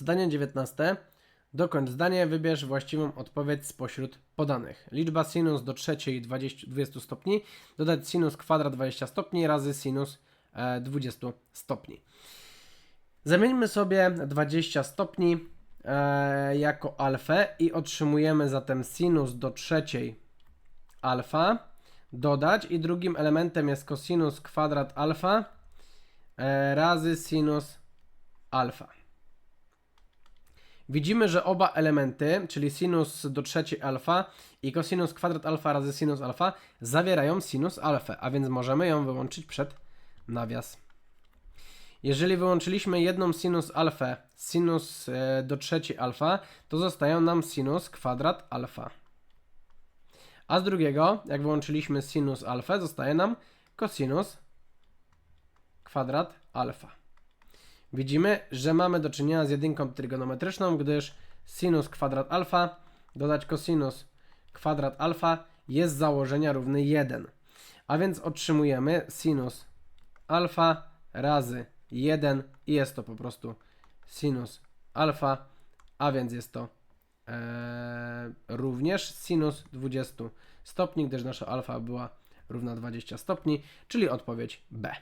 Zadanie 19. Dokończ zdanie, wybierz właściwą odpowiedź spośród podanych. Liczba sinus do trzeciej 20, 20 stopni, dodać sinus kwadrat 20 stopni razy sinus e, 20 stopni. Zamieńmy sobie 20 stopni e, jako alfę i otrzymujemy zatem sinus do trzeciej alfa dodać i drugim elementem jest cosinus kwadrat alfa e, razy sinus alfa. Widzimy, że oba elementy, czyli sinus do trzeciej alfa i cosinus kwadrat alfa razy sinus alfa zawierają sinus alfę, a więc możemy ją wyłączyć przed nawias. Jeżeli wyłączyliśmy jedną sinus alfę, sinus e, do trzeciej alfa, to zostaje nam sinus kwadrat alfa. A z drugiego, jak wyłączyliśmy sinus alfę, zostaje nam cosinus kwadrat alfa. Widzimy, że mamy do czynienia z jedynką trygonometryczną, gdyż sinus kwadrat alfa dodać cosinus kwadrat alfa jest z założenia równy 1. A więc otrzymujemy sinus alfa razy 1 i jest to po prostu sinus alfa, a więc jest to e, również sinus 20 stopni, gdyż nasza alfa była równa 20 stopni, czyli odpowiedź B.